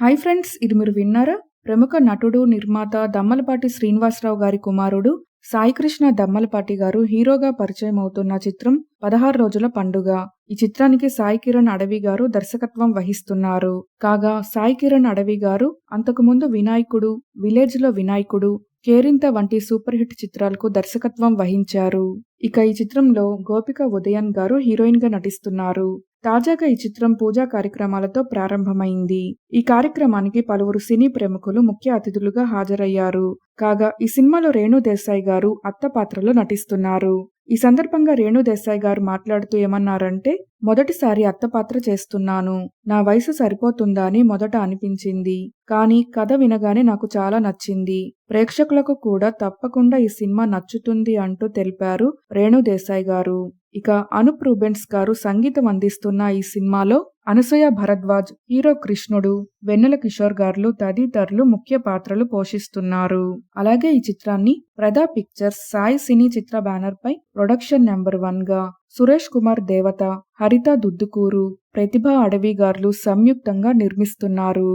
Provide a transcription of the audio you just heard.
Hi friends ఇది మీరు విన్నారా? ప్రముఖ నటుడు నిర్మాత దమ్మలపాటి శ్రీనివాసరావు గారి కుమారుడు సాయికృష్ణ దమ్మలపాటి గారు హీరోగా పరిచయం అవుతున్న చిత్రం పదహారు రోజుల పండుగ. ఈ చిత్రానికి సాయి కిరణ్ అడవి గారు దర్శకత్వం వహిస్తున్నారు. కాగా సాయి కిరణ్ అడవి గారు అంతకుముందు వినాయకుడు విలేజ్లో వినాయకుడు కేరింత వంటి సూపర్ హిట్ చిత్రాలకు దర్శకత్వం వహించారు. ఇక ఈ చిత్రంలో గోపిక ఉదయన్ గారు హీరోయిన్గా నటిస్తున్నారు. తాజాగా ఈ చిత్రం పూజా కార్యక్రమాలతో ప్రారంభమైంది. ఈ కార్యక్రమానికి పలువురు సినీ ప్రముఖులు ముఖ్య అతిథులుగా హాజరయ్యారు. కాగా ఈ సినిమాలో రేణు దేశాయ్ గారు అత్త పాత్రలో నటిస్తున్నారు. ఈ సందర్భంగా రేణు దేశాయ్ గారు మాట్లాడుతూ ఏమన్నారంటే మొదటిసారి అత్త పాత్ర చేస్తున్నాను. నా వయసు సరిపోతుందా అని మొదట అనిపించింది. కానీ కథ వినగానే నాకు చాలా నచ్చింది. ప్రేక్షకులకు కూడా తప్పకుండా ఈ సినిమా నచ్చుతుంది అంటూ తెలిపారు రేణు దేశాయ్ గారు. ఇక అనుప్ రూబెన్స్ గారు సంగీతం అందిస్తున్న ఈ సినిమాలో అనసూయ భరద్వాజ్ హీరో కృష్ణుడు వెన్నెల కిషోర్ గారు తదితరులు ముఖ్య పాత్రలు పోషిస్తున్నారు. అలాగే ఈ చిత్రాన్ని ప్రదా pictures Sai cine Chitra banner పై ప్రొడక్షన్ నెంబర్ వన్గా సురేష్ కుమార్ దేవత హరిత దుద్దుకూరు ప్రతిభ అడవి గారులు సంయుక్తంగా నిర్మిస్తున్నారు.